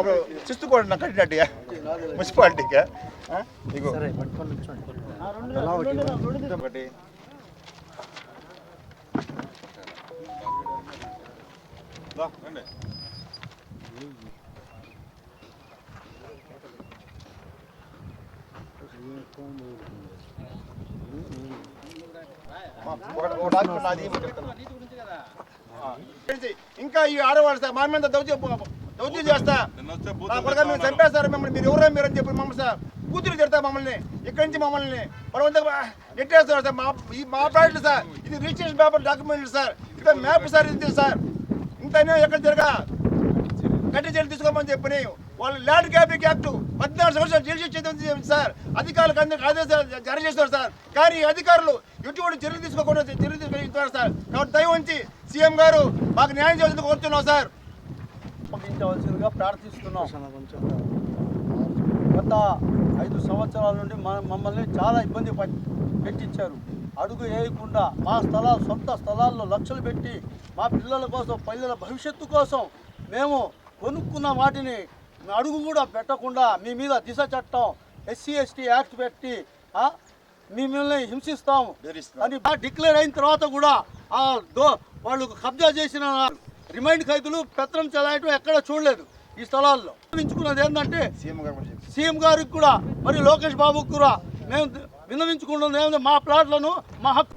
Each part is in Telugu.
అప్పుడు చూసుకోండి నాకు కట్టినట్టుగా మున్సిపాలిటీగా ఆ? ఇగో. ఒకటి. దా, రండి. మా, ఒక- ఒక డాక్యుమెంట్ నాది ఇవ్వమని చెప్తాను. ఆ, తెలిసి ఇంకా ఈ ఆడవాళ్ళు సార్ మా మీద దౌత్యం దౌత్యం చేస్తా? నా కొడుకు మీరు చంపేస్తారు మిమ్మల్ని. మీరు ఎవరో మీరు అని చెప్పి మమ్మల్ని సార్ కూతురు తిడతా మమ్మల్ని. ఇక్కడి నుంచి మమ్మల్ని. బలవంతంగా నెట్టేస్తారు సార్. మా ఈ మా ప్రాజెక్టు సార్ ఇది రిజిస్ట్రేషన్ పేపర్ డాక్యుమెంట్ సార్. ఇక్కడ మ్యాప్ సార్ ఇది సార్. ఇంత ఎక్కడ జరగా? గట్టి చర్యలు తీసుకోమని చెప్పి వాళ్ళు ల్యాండ్ గ్యాపింగ్ యాక్ట్ పద్నాలుగు సంవత్సరాలు జైలు శిక్ష సార్. అధికారులకు అందరికి ఆదేశాలు జారీ చేస్తారు సార్. కానీ అధికారులు ఎటువంటి చర్యలు తీసుకోకుండా చర్యలు తీసుకుంటున్నారు సార్. కాబట్టి దయ ఉంచి సీఎం గారు మాకు న్యాయం చేసేందుకు కోరుతున్నాం సార్. పంపించవలసిందిగా ప్రార్థిస్తున్నాం. గత ఐదు సంవత్సరాల నుండి మమ్మల్ని చాలా ఇబ్బంది పట్- పెట్టించారు. అడుగు వేయకుండా మా స్థలాలు సొంత స్థలాల్లో లక్షలు పెట్టి మా పిల్లల కోసం పిల్లల భవిష్యత్తు కోసం మేము కొనుక్కున్న వాటిని అడుగు కూడా పెట్టకుండా మీ మీద దిశ చట్టం ఎస్సీ ఎస్టీ యాక్ట్ పెట్టి మిమ్మల్ని హింసిస్తాం. అని డిక్లేర్ అయిన తర్వాత కూడా వాళ్ళు కబ్జా చేసిన రిమైండ్ ఖైదులు పెత్తనం చెలాయటం ఎక్కడ చూడలేదు ఈ స్థలాల్లో. విన్నవించుకున్నది ఏంటంటే సీఎం గారికి కూడా మరి లోకేష్ బాబుకి కూడా మేము విన్నవించుకుంటున్నది ఏంటంటే మా ప్లాట్లను మా హక్కు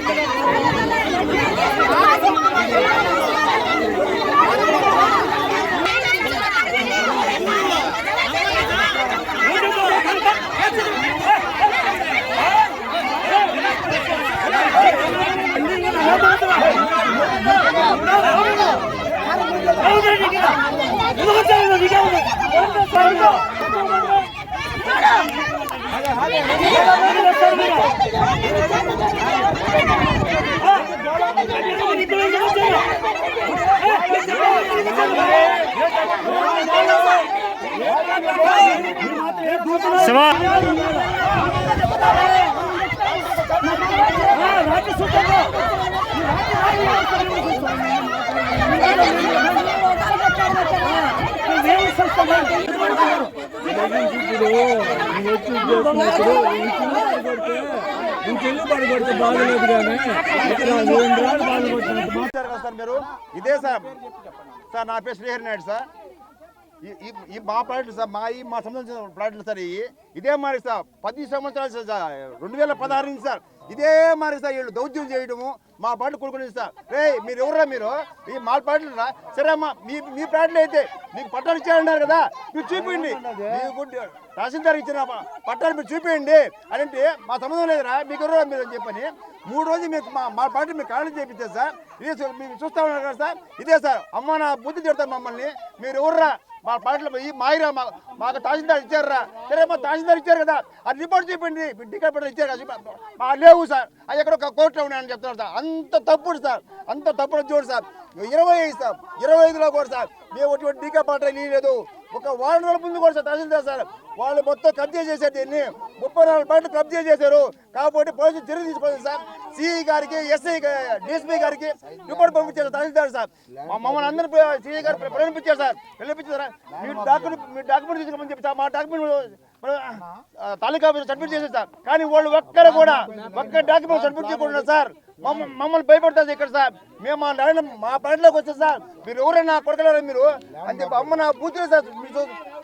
Thank you. మీరు ఇదే సార్. సార్ నా పేరు శ్రీహరి నాయుడు సార్. ఈ- ఈ మా ప్లాట్లు సార్ మా ఈ మా సంబంధించిన ప్లాట్లు సార్ ఇవి. ఇదే మరి సార్ పది సంవత్సరాలు సార్ సార్ రెండు వేల పదహారు నుంచి సార్. ఇదే మరి సార్ వీళ్ళు దౌత్యం చేయడము మా పాటలు కొనుక్కొని సార్. రే మీరు ఎవరా మీరు? ఈ మా పాటలు రా. సరే అమ్మా మీ మీ పాటలు అయితే మీకు పట్టాలు ఇచ్చారన్నారు కదా మీరు చూపించండి. మీకు తహసీల్దార్ ఇచ్చిన పట్టాలు మీరు చూపించండి. అని అంటే మా సంబంధం లేదురా మీకు ఎవరో మీరు అని చెప్పని మూడు రోజులు మీకు మా మా పాటలు మీకు కాళ్ళు చేపించారు సార్. ఇదే మీరు చూస్తా ఉన్నారు కదా సార్. ఇదే సార్ అమ్మ నా బుద్ధి తిడతారు మమ్మల్ని. మీరు ఎవర్రా? మా పాటలు ఈ మాయిరా మాకు తహసీల్దార్ ఇచ్చారా సరే మా తహసీల్దార్ ఇచ్చారు కదా. అది రిపోర్ట్ చెప్పింది టికెట్ పట్టాలు ఇచ్చారు కదా. మా లేవు సార్. అది ఎక్కడ ఒక కోర్టులో ఉన్నాయని చెప్తున్నారు సార్. అంత తప్పుడు సార్. అంత తప్పుడు చూడు సార్. ఇరవై ఐదు సార్. ఇరవై ఐదులో కూడా సార్. మేము ఒకటి టీకా పట్టాలు లేదు ఒక వారం రోజుల ముందు కూడా సార్ తహసీల్దార్ సార్ వాళ్ళు మొత్తం కబ్జా చేశారు దీన్ని. ముప్పై నాలుగు పాటలు కబ్జా చేశారు. కాబట్టి పోలీసులు తిరిగి తీసుకోవాలి సార్. సిఈ గారికి ఎస్ఐ డిఎస్పీ గారికి రిపోర్ట్ పంపించారు తహసీల్దార్ సార్ మా- మమ్మల్ని అందరూ సిఈ గారు ప్రేరేపించారు సార్. ప్రేరేపించారు మీ డాక్యుమెంట్ మీ డాక్యుమెంట్ తీసుకోమని చెప్పి మా డాక్యుమెంట్ తాలూకా సబ్మిట్ చేశారు సార్. కానీ వాళ్ళు ఒక్కరు కూడా ఒక్క డాక్యుమెంట్ సబ్మిట్ చేయకుండా సార్ మమ్మల్ని భయపడతారు ఇక్కడ సార్. మేము మా నాయన మా పనిలోకి వచ్చాం సార్. మీరు ఎవరైనా కొడకలేరా మీరు? అని చెప్పి అమ్మ నా బూతులు సార్.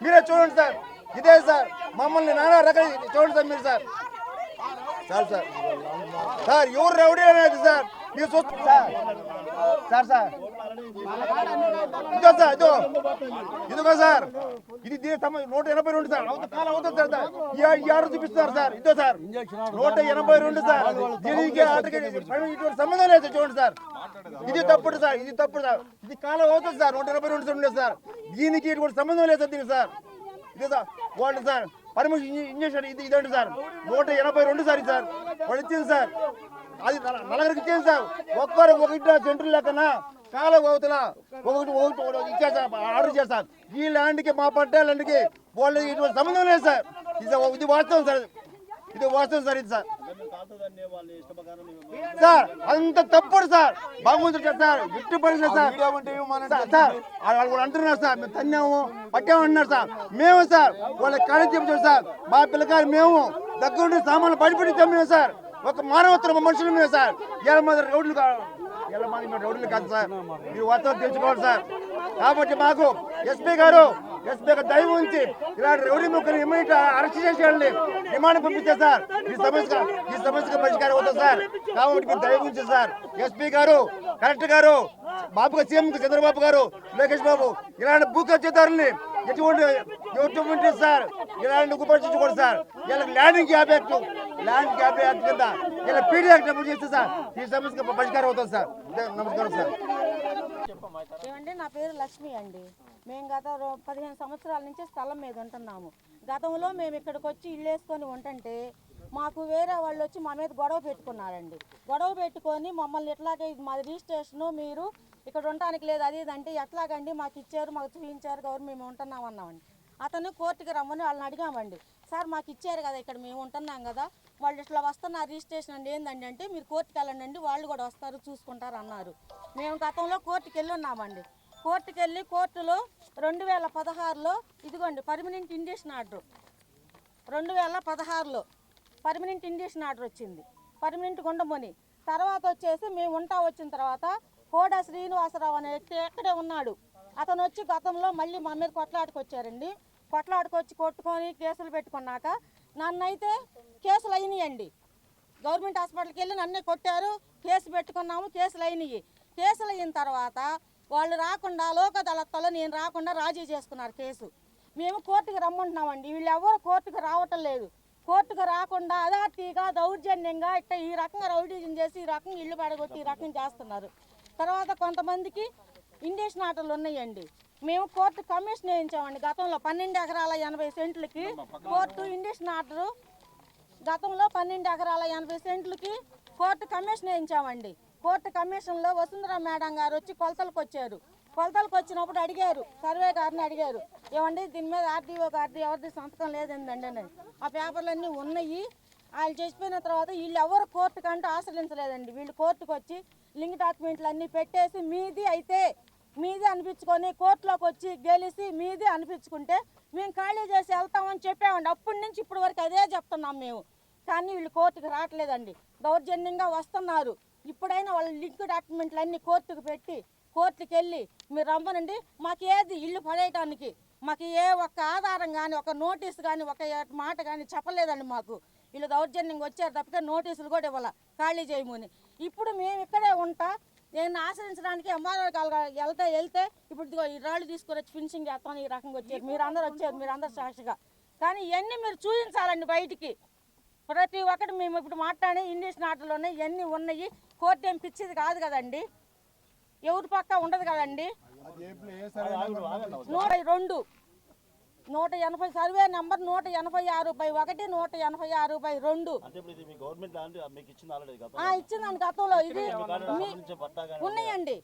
మీరే చూడండి సార్. ఇదే సార్. మమ్మల్ని నానా రకాల చూడండి సార్ మీరు సార్. Sir sir. సార్ ఎవరు రౌడీ అనేది సార్? మీరు చూస్తారు సార్. Sir sir. ఇదో సార్ ఇదో ఇదిగో సార్. ఇది దీని సమ నూట ఎనభై రెండు సార్. అవుతుంది కాలం అవుతుంది సార్ సార్. ఈ ఆర్డర్ చూపిస్తున్నారు సార్. ఇదో సార్. నూట ఎనభై రెండు సార్. దీనికి ఆటకి ఇటువంటి సంబంధం లేదు చూడండి సార్. ఇది తప్పుడు సార్ ఇది తప్పుడు సార్. ఇది కాలం అవుతుంది సార్. నూట ఎనభై రెండు ఉండేది సార్. దీనికి ఇటువంటి సంబంధం లేదు సార్ దీనికి సార్. ఇదే సార్ వాళ్ళు సార్. పర్మిషన్ ఇంజక్షన్ ఇది ఇదండి సార్. నూట ఎనభై రెండు సార్ సార్. వాళ్ళు ఇచ్చింది సార్. అది నలుగురికి ఇచ్చింది సార్. ఒక్కరు ఒకటి సెంటర్ లెక్కన చాలా అవుతున్నా ఒకటి ఒకటి ఒకటి ఆర్డర్ చేశారు ఈ ల్యాండ్కి మా పట్టే ల్యాండ్కి వాళ్ళు ఇటువంటి సంబంధం లేదు సార్. ఇది ఇది వాస్తవం సార్. ఇది వాస్తవం సార్ ఇది సార్. సార్ అంత తప్పుడు సార్. భగవంతుడు సార్ ఇట్టు పడిన సార్. సార్, వాళ్ళు కూడా అంటున్నారు సార్ మేము తన్నాము పట్టాము అంటున్నారు సార్. మేము సార్ వాళ్ళ కాళ్ళ చెప్పారు సార్. మా పిల్లకాయలు మేము దగ్గరుండి సామాన్లు పడిపెట్టించాం మేము సార్. ఒక మానవత్వం మనుషులు మేము సార్. ఏళ్ళ మంది రౌడ్లు కాదు ఏళ్ళ మంది మేము రౌడ్లు కాదు సార్. మీరు వాస్తవం తెలుసుకోవాలి సార్. కాబట్టి మాకు ఎస్పీ గారు ఎస్పీ దయ ఉంచి ఇలాంటి రౌడీ ముక్కలు ఇమ్మీడియట్ అరెస్ట్ చేసేయండి. డిమాండ్ పంపిస్తే సార్. ఈ సమస్య ఈ సమస్యకు పరిష్కారం అవుతుంది సార్. కాబట్టి మీరు దయ ఉంచి సార్. ఎస్పీ గారు కలెక్టర్ గారు బాబు సీఎం చంద్రబాబు గారు లోకేష్ బాబు ఇలాంటి భూ కబ్జాదారుల్ని ఎటువంటి ఎటువంటి సార్ ఇలాంటి ఉపయోగించుకోండి సార్. ఇలా landing grab act land grab act కింద ఇలా పీడీ యాక్ట్ అమలు చేస్తే సార్ ఈ సమస్యకు పరిష్కారం అవుతుంది సార్. నమస్కారం సార్. ఏమండి నా పేరు లక్ష్మి అండి. మేము గత రో- పదిహేను సంవత్సరాల నుంచి స్థలం మీద ఉంటున్నాము. గతంలో మేము ఇక్కడికి వచ్చి ఇల్లు వేసుకొని ఉంటుంటే మాకు వేరే వాళ్ళు వచ్చి మా మీద గొడవ పెట్టుకున్నారండి. గొడవ పెట్టుకొని మమ్మల్ని ఎట్లాగే ఇది మాది రిజిస్ట్రేషను మీరు ఇక్కడ ఉండటానికి లేదు అది అంటే ఎట్లాగండి మాకు ఇచ్చారు మాకు చూపించారు కాబట్టి మేము ఉంటున్నాం అన్నామండి. అతను కోర్టుకి రమ్మని వాళ్ళని అడిగామండి. సార్ మాకు ఇచ్చారు కదా ఇక్కడ మేము ఉంటున్నాం కదా వాళ్ళు ఇట్లా వస్తున్నారు రిజిస్ట్రేషన్ అండి ఏందండి అంటే మీరు కోర్టుకి వెళ్ళండి వాళ్ళు కూడా వస్తారు చూసుకుంటారు అన్నారు. మేము గతంలో కోర్టుకు వెళ్ళి ఉన్నామండి. కోర్టుకు వెళ్ళి కోర్టులో రెండు వేల పదహారులో ఇదిగోండి పర్మనెంట్ ఇండిషన్ ఆర్డర్ రెండు వేల పదహారులో పర్మనెంట్ ఇండిషన్ ఆర్డర్ వచ్చింది. పర్మనెంట్ గుండమని. తర్వాత వచ్చేసి మేము ఉంటా వచ్చిన తర్వాత కోడ శ్రీనివాసరావు అనే వ్యక్తి ఎక్కడే ఉన్నాడు. అతను వచ్చి గతంలో మళ్ళీ మా మీద కొట్లాడుకొచ్చారండి. కొట్లాడుకొచ్చి కొట్టుకొని కేసులు పెట్టుకున్నాక నన్నైతే కేసులు అయినాయండి. గవర్నమెంట్ హాస్పిటల్కి వెళ్ళి నన్నే కొట్టారు. కేసు పెట్టుకున్నాము కేసులు అయినాయి. కేసులు అయిన తర్వాత వాళ్ళు రాకుండా లోక అదాలత్లో నేను రాకుండా రాజీ చేసుకున్నారు కేసు. మేము కోర్టుకు రమ్మంటున్నామండి. వీళ్ళు ఎవరు కోర్టుకు రావటం లేదు. కోర్టుకు రాకుండా అదార్టీగా దౌర్జన్యంగా ఇట్ట ఈ రకంగా రౌడీజం చేసి ఈ రకంగా ఇల్లు పడగొట్టి ఈ రకంగా చేస్తున్నారు. తర్వాత కొంతమందికి ఇండేషన్ ఆటలు ఉన్నాయండి. మేము కోర్టు కమిషన్ వేయించామండి. గతంలో పన్నెండు ఎకరాల ఎనభై సెంట్లకి కోర్టు ఇండిషన్ ఆర్డరు గతంలో పన్నెండు ఎకరాల ఎనభై సెంట్లకి కోర్టు కమిషన్ వేయించామండి. కోర్టు కమిషన్లో వసుంధర మేడం గారు వచ్చి కొలతలకు వచ్చారు. కొలతలకు వచ్చినప్పుడు అడిగారు. సర్వే గారిని అడిగారు. ఏమండి దీని మీద ఆర్డీఓ గారిది ఎవరిది సంతకం లేదండి అని. ఆ పేపర్లన్నీ ఉన్నాయి. వాళ్ళు చచ్చిపోయిన తర్వాత వీళ్ళు ఎవరు కోర్టుకు అంటూ ఆశ్రయించలేదండి. వీళ్ళు కోర్టుకు వచ్చి లింక్ డాక్యుమెంట్లు అన్నీ పెట్టేసి మీది అయితే మీది అనిపించుకొని కోర్టులోకి వచ్చి గెలిచి మీది అనిపించుకుంటే మేము ఖాళీ చేసి వెళ్తామని చెప్పామండి. అప్పటి నుంచి ఇప్పటి వరకు అదే చెప్తున్నాం మేము. కానీ వీళ్ళు కోర్టుకు రావట్లేదండి. దౌర్జన్యంగా వస్తున్నారు. ఇప్పుడైనా వాళ్ళ లింక్ డాక్యుమెంట్లు అన్ని కోర్టుకు పెట్టి కోర్టుకి వెళ్ళి మీరు రమ్మనండి. మాకు ఏది ఇల్లు పడేయటానికి మాకు ఏ ఒక్క ఆధారం కానీ ఒక నోటీస్ కానీ ఒక మాట కానీ చెప్పలేదండి మాకు. వీళ్ళు దౌర్జన్యంగా వచ్చారు తప్పితే నోటీసులు కూడా ఇవ్వాల. ఖాళీ చేయమని. ఇప్పుడు మేము ఇక్కడే ఉంటా. నేను ఆశ్రయించడానికి ఎంఆర్ఓ వెళ్తే వెళ్తే ఇప్పుడు ఇదిగో ఈ రాళ్ళు తీసుకొని వచ్చి ఫినిషింగ్ చేస్తాను ఈ రకంగా వచ్చారు. మీరు అందరూ వచ్చారు మీరు అందరు సాక్షిగా. కానీ ఇవన్నీ మీరు చూపించాలండి బయటికి. ప్రతి ఒక్కటి మేము ఇప్పుడు మాట్లాడే ఇంగ్లీష్ నాటలోనే ఇవన్నీ ఉన్నాయి. కోర్టు ఏం పిచ్చిది కాదు కదండి. ఎవరి పక్క ఉండదు కదండి. నూట రెండు. నూట ఎనభై సర్వే నంబర్ నూట ఎనభై ఆరు బై ఒకటి నూట ఎనభై ఆరు బై రెండు. ఇచ్చిందండి గతంలో. ఇది ఉన్నాయండి.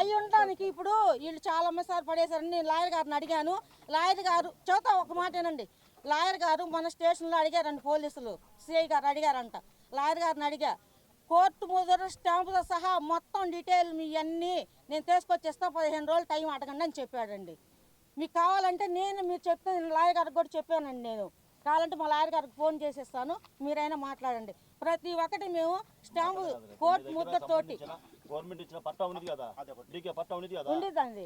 అవి ఉండడానికి ఇప్పుడు వీళ్ళు చాలా మంది సార్ పడేశారని నేను లాయర్ గారిని అడిగాను. లాయర్ గారు చెబుతా ఒక మాటేనండి. లాయర్ గారు మన స్టేషన్లో అడిగారండి పోలీసులు. సిఐ గారు అడిగారంట. లాయర్ గారిని అడిగా కోర్టు ముదరు స్టాంపుతో సహా మొత్తం డీటెయిల్ మీ అన్నీ నేను తీసుకొచ్చేస్తా పదిహేను రోజులు టైం అడగండి అని చెప్పాడండి. మీకు కావాలంటే నేను మీరు చెప్తే లాయర్ గారికి కూడా చెప్పానండి నేను. కావాలంటే మా లాయర్ గారికి ఫోన్ చేసేస్తాను మీరైనా మాట్లాడండి. ప్రతి ఒక్కటి మేము స్టాంపు కోర్టు ముద్దతోటి గవర్నమెంట్ ఇచ్చిన పట్టా ఉన్నది కదా? డీకే పట్టా ఉన్నది కదా?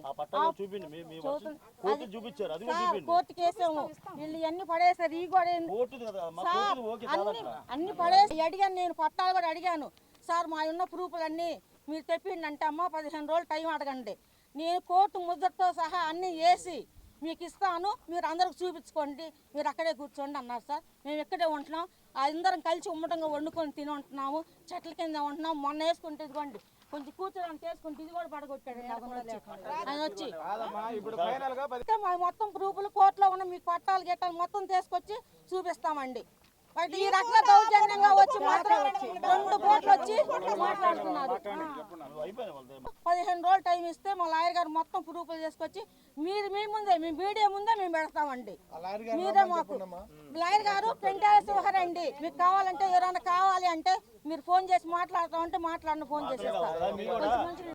ఆ పట్టా చూపిండి మీ మీ. కోర్టు చూపించారు అది చూపిండి. కోర్టుకి వేసాము వీళ్ళు ఇవన్నీ పడేసారు ఈ కూడా ఏంది? కోర్టుది కదా మా సార్ కోర్టుది ఓకే అన్ని అన్ని పడేసి అడిగాను నేను పట్టాలు కూడా అడిగాను. సార్ మా ఉన్న ప్రూఫ్లన్నీ మీరు తెప్పిండంటే అమ్మ పదిహేను రోజులు టైం అడగండి. నేను కోర్టు ముద్దతో సహా అన్నీ వేసి మీకు ఇస్తాను మీరు అందరికి చూపించుకోండి మీరు అక్కడే కూర్చోండి అన్నారు సార్. మేము ఇక్కడే ఉంటున్నాం. అందరం కలిసి ఉమ్మటంగా వండుకొని తిని ఉంటున్నాము. చెట్ల కింద ఉంటున్నాం. మొన్న వేసుకుంటే ఇదిగోండి కొంచెం కూర్చోడానికి వేసుకుంటే ఇది కూడా పడగొట్టాడు. ఆయన వచ్చి. మొత్తం ప్రూఫ్లు కోర్టులో ఉన్న మీకు పట్టాలు గిట్టాలు మొత్తం తీసుకొచ్చి చూపిస్తామండి. ఈ రకంగా దౌర్జన్యంగా వచ్చి మాత్రం రెండు కోట్లు వచ్చి మాట్లాడుతున్నారు. పదిహేను రోజులు టైం ఇస్తే మా లాయర్ గారు మొత్తం ప్రూఫ్లు చేసుకొచ్చి మీరు మీ ముందే మీ మీడియా ముందే మేము పెడతామండి. మీరే మాకు లాయర్ గారు పెంటేశ్వర్ అండి మీకు కావాలంటే ఎవరైనా కావాలి అంటే మీరు ఫోన్ చేసి మాట్లాడతామంటే మాట్లాడిన ఫోన్ చేసేస్తారు.